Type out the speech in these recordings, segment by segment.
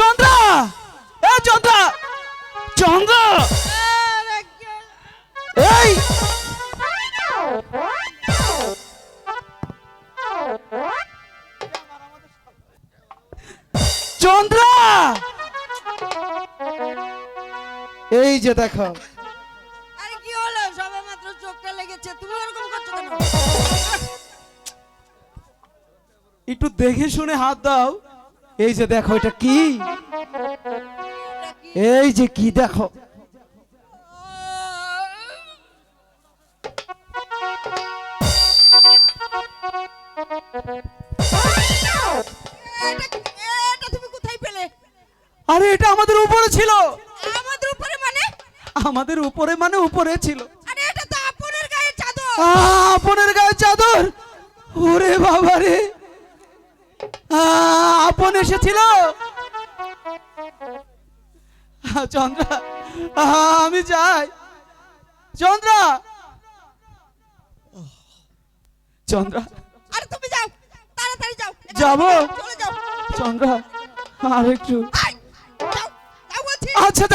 চন্দ্রা! এ চন্দ্রা! চন্দ্রা! এই! চন্দ্রা! এই যে দেখো। আরে কি হলো? সবে মাত্র চোখটা লেগেছে। তুমি এরকম করছ কেন? একটু দেখে শুনে হাত দাও। এই যে দেখো এটা কি? এই যে কি দেখো? এটা এটা তুমি কোথায় পেলে আরে এটা আমাদের উপরে ছিল। আমাদের উপরে মানে আমাদের উপরে মানে উপরে ছিল। আরে এটা তো আপনের গায়ে চাদর। আপনের গায়ে চাদর। ওরে বাবা রে আপন এসেছিল? চন্দ্রা আমি যাই। চন্দ্রা! চন্দ্রা। আরে তুমি যাও তাড়াতাড়ি যাও। যাব? চলে যাও। চন্দ্রা আর একটু। আচ্ছা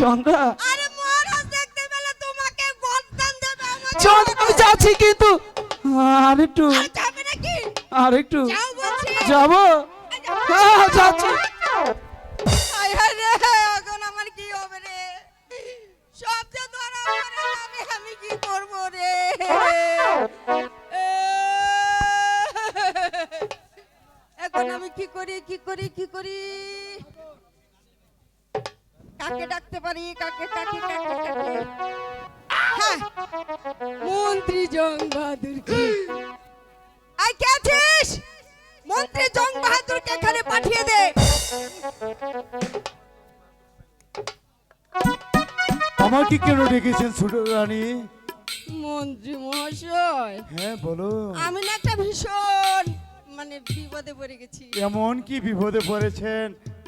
চন্দ্রা। আরে মহারাজ দেখতে পেলে তোমাকে দেবে চন্দ্রা আমি যাচ্ছি কিন্তু। আর একটু। আর একটু। যাও। যাব? এখন কি আমি কি কি করি কি করি কি করি? কাকে ডাকতে পারি? কাকে কাকে কাকে কাকে হ্যাঁ মন্ত্রী জং বাহাদুরকে আই কে আছিস? মন্ত্রী জং বাহাদুরকে এখানে পাঠিয়ে দে। আমাকে কেন ডেকেছেন ছোট রানী? মন্ত্রী মহাশয় হ্যাঁ বলো। আমি না একটা ভীষণ মানে বিপদে পড়ে গেছি। এমন কি বিপদে পড়েছেন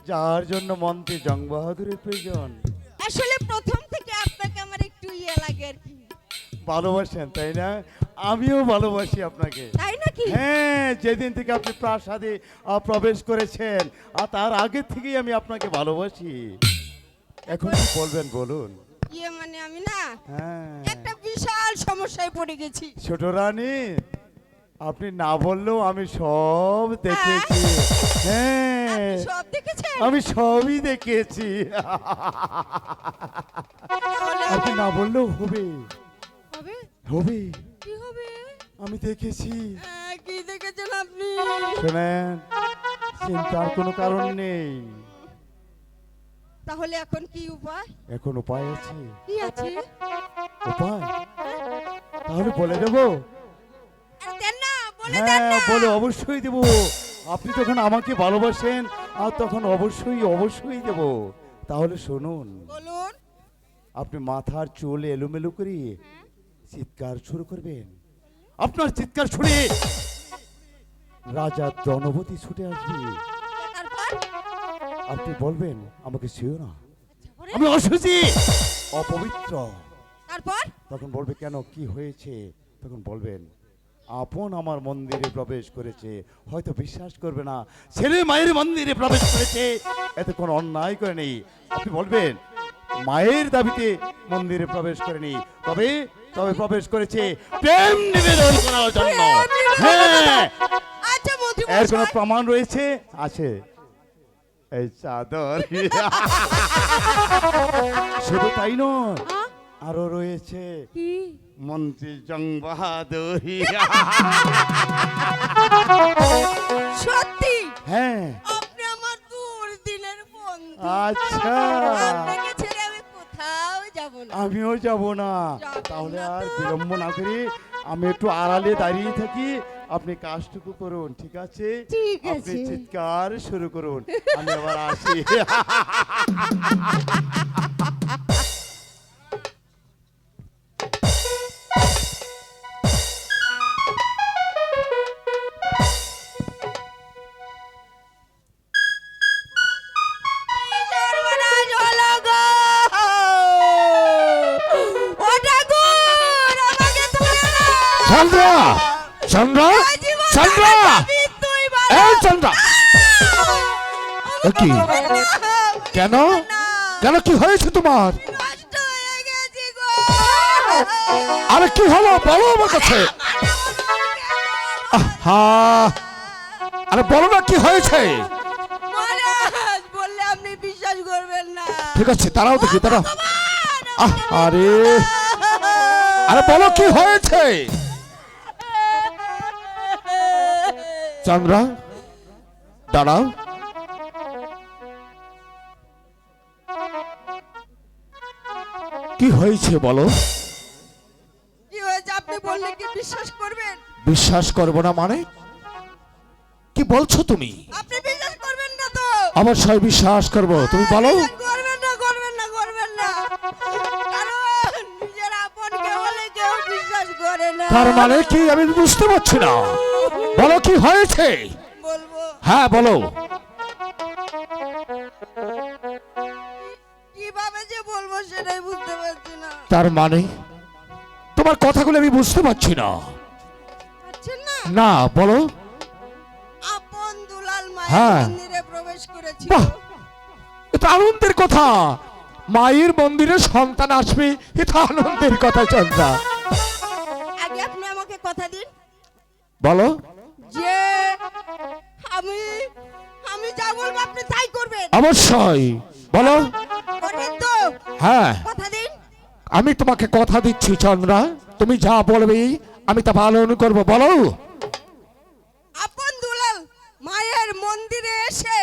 যার জন্য মন্ত্রী জং বাহাদুরের প্রয়োজন? আসলে প্রথম থেকে আপনাকে আমার একটু ইয়ে লাগে আর কি। ভালোবাসেন তাই না? আমিও ভালোবাসি আপনাকে। তাই নাকি? হ্যাঁ যেদিন থেকে আপনি প্রাসাদে প্রবেশ করেছেন আর তার আগে থেকেই আমি আপনাকে ভালোবাসি। এখন কি বলবেন বলুন? ইয়ে মানে আমি না হ্যাঁ। একটা বিশাল সমস্যায় পড়ে গেছি। ছোট রানী আপনি না বললেও আমি সব দেখেছি। হ্যাঁ? সব দেখেছেন? আমি সবই দেখেছি। আপনি না বললেও হবে। হবে? হবে। আমি দেখেছি। আহ, কি দেখেছেন আপনি? শোনেন চিন্তার কোনো কারণ নেই। তাহলে এখন কি উপায়? এখন উপায় আছে। কি আছে? উপায়? তাহলে বলে দেবো। দেন না বলে দেন হ্যাঁ না। বলে অবশ্যই দেবো। আপনি যখন আমাকে ভালোবাসেন আর তখন অবশ্যই অবশ্যই দেব। তাহলে শুনুন। বলুন। আপনি মাথার চুল এলোমেলো করে চিৎকার শুরু করবেন। আপনার চিৎকার শুনে রাজা দ্রৌপদী ছুটে আসবে। আপনি বলবেন আমাকে ছিও না। আমি অসুচি। অপবিত্র। তারপর? তখন বলবে কেন কি হয়েছে? তখন বলবেন আপন আমার মন্দিরে প্রবেশ করেছে। হয়তো বিশ্বাস করবে না। ছেলে মায়ের মন্দিরে প্রবেশ করেছে। এতে কোনো অন্যায় করেনি আপনি বলবেন মায়ের দাবিতে মন্দিরে প্রবেশ করেনি। তবে তবে প্রবেশ করেছে প্রেম নিবেদন করার জন্য। হ্যাঁ। আচ্ছা এর কোনো প্রমাণ রয়েছে? আছে। এই চাদর। শুধু তাই নয় হ্যাঁ? আরও রয়েছে। কি? মন্ত্রী জং বাহাদুরি সত্যি? হ্যাঁ। আপনি আমার দূর দিনের বন্ধু। আচ্ছা। আমিও যাব না। তাহলে আর? বিলম্ব না করি আমি একটু আড়ালে দাঁড়িয়ে থাকি। আপনি কাজটুকু করুন ঠিক আছে? আপনি আছে। চিৎকার শুরু করুন। আমি আবার আসি। চন্দ্রা! চন্দ্রা! চন্দ্রা! এই চন্দ্রা! কি? কেন? কেন? কি হয়েছে তোমার? আরে কি হলো? বলো আমার কাছে। আরে বলো না কি হয়েছে। ঠিক আছে তারাও দেখি তারা আরে আরে বলো কি হয়েছে? চন্দ্রা দাঁড়াও। কি হয়েছে বলো? কি হয়েছে? আপনি বললে কি বিশ্বাস করবেন? বিশ্বাস করব না মানে? কি বলছো তুমি? আপনি বিশ্বাস করবেন না তো। আমার অবশ্যই বিশ্বাস করব তুমি বলো। করবেন না করবেন না করবেন না। কারণ নিজের আপনকে হলে কেউ বিশ্বাস করে না। তার মানে কি? আমি বুঝতে পারছি না। বলো কি হয়েছে? হ্যাঁ বলো। কীভাবে যে বলব সেটাই বুঝতে পারছি না। তার মানে তোমার কথাগুলো আমি বুঝতে পারছি না। না? বলো। আপন দুলাল হ্যাঁ। মায়ের মন্দিরে প্রবেশ এটা আনন্দের কথা। মায়ের মন্দিরে সন্তান আসবে এটা আনন্দের কথা চন্দ্রা। আগে আপনি আমাকে কথা দিন। বলো। যে আমি আমি যা বলব আপনি তাই করবেন। অবশ্যই। বলো। করবেন তো। হ্যাঁ। কথা দিন। আমি তোমাকে কথা দিচ্ছি চন্দ্রা। তুমি যা বলবে আমি তা পালন করব। বলো। আপন দুলাল মায়ের মন্দিরে এসে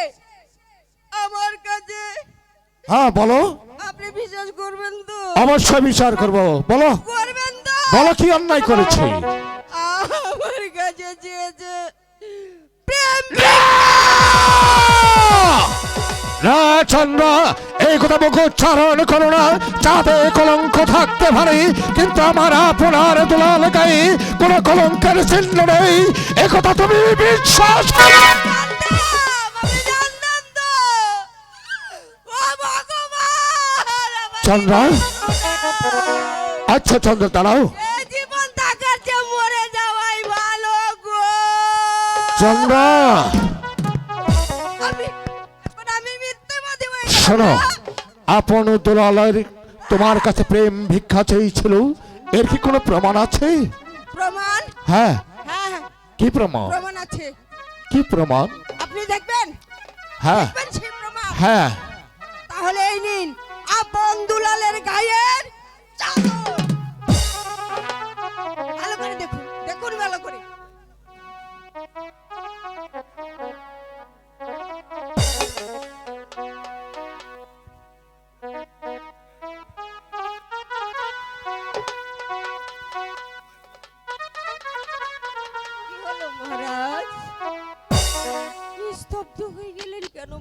আমার কাছে হ্যাঁ বলো। আপনি বিশ্বাস করবেন তো? অবশ্যই বিচার করব। বলো। করবেন তো? বলো কি অন্যায় করেছি? আমার কাছে চেয়েছে প্রেম। না। চন্দ্র এই কথা মুখ উচ্চারণ করো না। যাতে কলঙ্ক থাকতে পারে কিন্তু আমার আপনার দুলাল গায়ে কোনো কলঙ্কের চিহ্ন নেই। এ কথা তুমি বিশ্বাস করো? চন্দ্র আচ্ছা চন্দ্র দাঁড়াও। চন্দ্র শোনো আপন দুলালের তোমার কাছে প্রেম ভিক্ষা চেয়েছিল। এর কি কোনো প্রমাণ আছে? প্রমাণ? হ্যাঁ। হ্যাঁ হ্যাঁ। কি প্রমাণ? প্রমাণ আছে। কি প্রমাণ? আপনি দেখবেন? হ্যাঁ। হ্যাঁ। আপন দুলালের গায়ের ভালো করে দেখুন দেখুন ভালো করে। কেন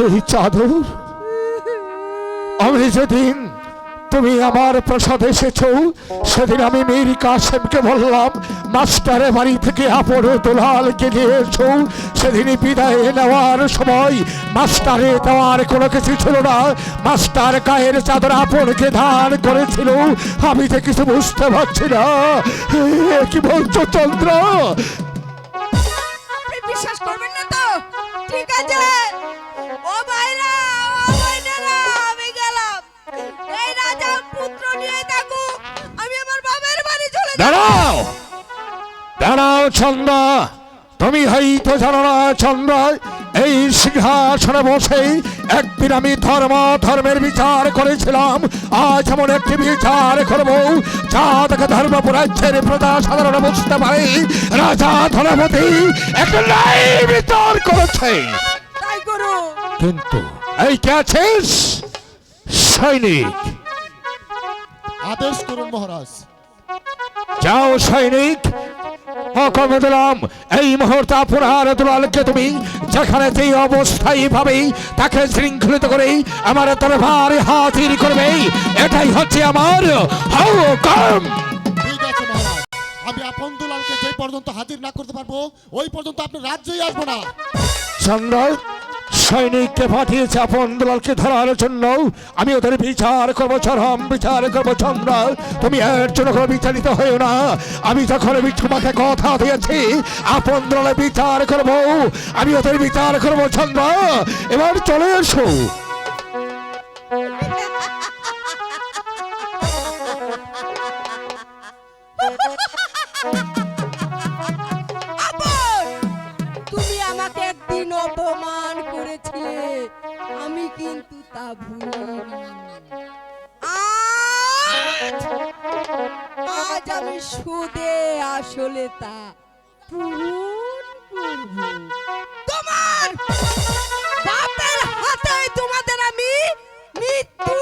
এই চাদর, আমি যেদিন তুমি আমার প্রসাদ এসেছ, সেদিন আমি মীর কাসেমকে বললাম, মাস্টারে বাড়ি থেকে আপন দুলালকে নিয়ে এসো। সেদিন বিদায় নেওয়ার সময় মাস্টারে দেওয়ার কোনো কিছু ছিল না। মাস্টার গায়ের চাদর আপনকে ধার করেছিল। আমি যে কিছু বুঝতে পারছি না। কি বলছো, চন্দ্র? বিশ্বাস করবেন না তো? ঠিক আছে। দাঁড়াও। দাঁড়াও চন্দ্র তুমি হয়তো জানো না চন্দ্র এই সিংহাসনে বসে একদিন আমি ধর্ম ধর্মের বিচার করেছিলাম। আজ এমন একটি বিচার করব যা থেকে ধর্মপুরাজ্যের প্রজা সাধারণ বুঝতে পারে। রাজা ধনপতি একটা বিচার করেছে। তাই কিন্তু এই কে আছিস? সৈনিক। আদেশ করুন মহারাজ। যাও সৈনিক হুকুম দিলাম এই মুহূর্তে আপনার দুলালকে তুমি যেখানে যে অবস্থায় ভাবে তাকে শৃঙ্খলিত করে আমার দরবার হাজির করবে। এটাই হচ্ছে আমার হুকুম। আমি আপন দুলালকে যে পর্যন্ত হাজির না করতে পারব ওই পর্যন্ত আপনি রাজ্যেই আসব না। চন্দ্র সৈনিককে পাঠিয়েছে আপন দলকে ধরার জন্য। আমি ওদের বিচার করব, চরম বিচার করব চন্দ্র তুমি এর জন্য কোনো বিচারিত হয়েও না। আমি যখন তোমাকে কথা দিয়েছি, আপন দলে বিচার করব। আমি ওদের বিচার করব চন্দ্র এবার চলে এসো। ভুলিনি আজ আমি সুদে আসলে তা তোমার বাপের হাতে তোমাদের আমি মৃত্যুদণ্ডের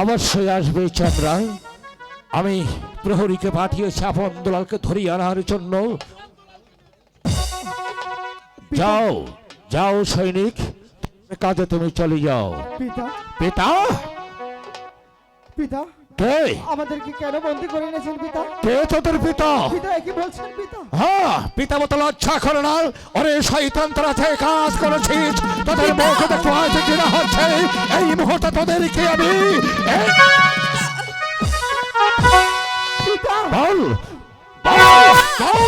অবশ্যই আসবে চন্দ্রা। আমি প্রহরীকে পাঠিয়েছি আপন দোলালকে ধরিয়ে আনার জন্য। যাও যাও সৈনিক কাজে তুমি চলে যাও। পিতা। পিতা? পিতা। কে আমাদেরকে কেন বন্দি করে এনেছেন পিতা? কে তোদের পিতা? পিতা কি বলছেন পিতা। হ্যাঁ পিতা মতো লজ্জা করে না? ওরে শৈতান তোরা যে কাজ করেছিস তোদের মুখে দেখতে আছে কিনা হচ্ছে? এই মুহূর্তে তোদেরকে আমি? বল। বল। বল